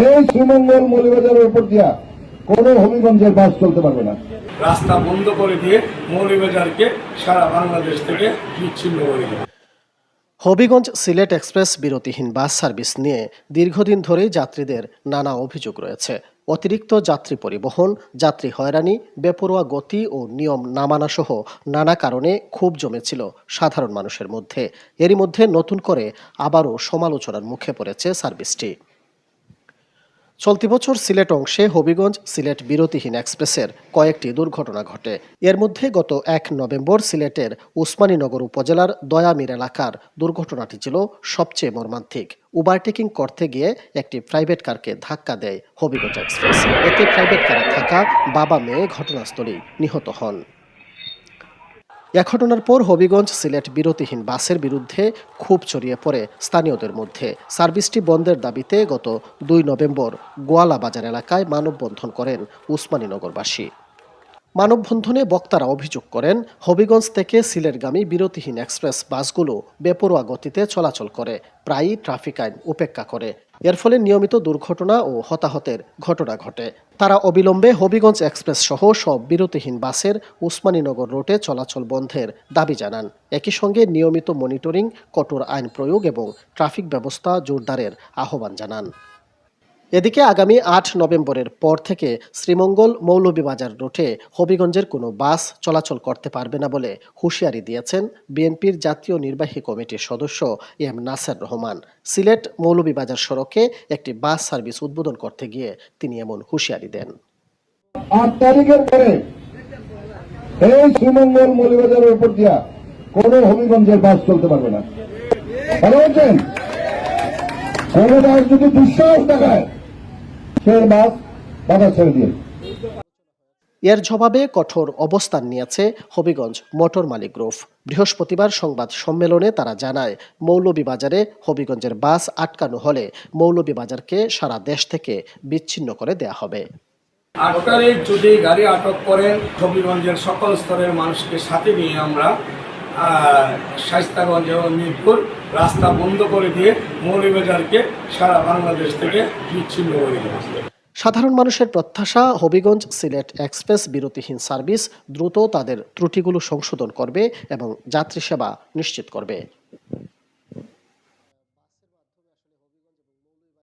এই শ্রীমঙ্গল মৌলিবাজারের উপর দিয়া কোনো হবিগঞ্জের বাস চলতে পারবে না। রাস্তা বন্ধ করে দিয়ে মৌলভীবাজারকে সারা বাংলাদেশ থেকে বিচ্ছিন্ন করে দেবে। হবিগঞ্জ সিলেট এক্সপ্রেস বিরতিহীন বাস সার্ভিস নিয়ে দীর্ঘদিন ধরেই যাত্রীদের নানা অভিযোগ রয়েছে। অতিরিক্ত যাত্রী পরিবহন যাত্রী হয়রানি বেপরোয়া গতি ও নিয়ম না মানা সহ নানা কারণে ক্ষোভ জমেছিল সাধারণ মানুষের মধ্যে। এরই মধ্যে নতুন করে আবারও সমালোচনার মুখে পড়েছে সার্ভিসটি। চলতি বছর সিলেট অংশে হবিগঞ্জ সিলেট বিরতিহীন এক্সপ্রেসের কয়েকটি দুর্ঘটনা ঘটে। এর মধ্যে গত এক নভেম্বর সিলেটের উসমানীনগর উপজেলার দয়ামির এলাকার দুর্ঘটনাটি ছিল সবচেয়ে মর্মান্তিক। ওভারটেকিং করতে গিয়ে একটি প্রাইভেট কারকে ধাক্কা দেয় হবিগঞ্জ এক্সপ্রেস। এতে প্রাইভেট কারে থাকা বাবা মেয়ে ঘটনাস্থলেই নিহত হন। এ ঘটনার পর হবিগঞ্জ সিলেট বিরতিহীন বাসের বিরুদ্ধে ক্ষোভ ছড়িয়ে পড়ে স্থানীয়দের মধ্যে। সার্ভিসটি বন্ধের দাবিতে গত দুই নভেম্বর গোয়ালা বাজার এলাকায় মানববন্ধন করেন উসমানীনগরবাসী। মানববন্ধনে বক্তারা অভিযোগ করেন, হবিগঞ্জ থেকে সিলেটগামী বিরতিহীন এক্সপ্রেস বাসগুলো বেপরোয়া গতিতে চলাচল করে, প্রায়ই ট্রাফিক আইন উপেক্ষা করে। এর ফলে নিয়মিত দুর্ঘটনা ও হতাহতের ঘটনা ঘটে। তারা অবিলম্বে হবিগঞ্জ এক্সপ্রেস সহ সব বিরতিহীন বাসের উসমানীনগর রোডে চলাচল বন্ধের দাবি জানান। একই সঙ্গে নিয়মিত মনিটরিং, কঠোর আইন প্রয়োগ এবং ট্রাফিক ব্যবস্থা জোরদারের আহ্বান জানান। এদিকে আগামী আট নভেম্বরের পর থেকে শ্রীমঙ্গল মৌলভীবাজার রুটে হবিগঞ্জের কোনো বাস চলাচল করতে পারবে না বলে হুঁশিয়ারি দিয়েছেন বিএনপির জাতীয় নির্বাহী কমিটির সদস্য এম নাসের রহমান। সিলেট মৌলভীবাজার সড়কে একটি বাস সার্ভিস উদ্বোধন করতে গিয়ে তিনি এমন হুঁশিয়ারি দেন। আট তারিখের পরে এই শ্রীমঙ্গল মৌলিবাজারের উপর দিয়া কোনো হবিগঞ্জের বাস চলতে পারবে না। কোন বাস যদি দুঃসাহস দেখায় সে বাস বাধা ছেড়ে দিয়ে এর জবাবে কঠোর অবস্থান নিয়েছে হবিগঞ্জ মোটর মালিক গ্রুপ। বৃহস্পতিবার সংবাদ সম্মেলনে তারা জানায় মৌলভীবাজারে হবিগঞ্জের বাস আটকানো হলে মৌলভীবাজারকে সারা দেশ থেকে বিচ্ছিন্ন করে দেয়া হবে। আট তারিখ যদি গাড়ি আটক করেন হবিগঞ্জের সকল স্তরের মানুষকে সাথে নিয়ে আমরা শাইস্তাগঞ্জ এবং মিরপুর রাস্তা বন্ধ করে দিয়ে মৌলিবাজারকে সারা বাংলাদেশ থেকে বিচ্ছিন্ন করে দিয়েছে সাধারণ মানুষের প্রত্যাশা, হবিগঞ্জ সিলেট এক্সপ্রেস বিরতিহীন সার্ভিস দ্রুত তাদের ত্রুটিগুলো সংশোধন করবে এবং যাত্রী সেবা নিশ্চিত করবে।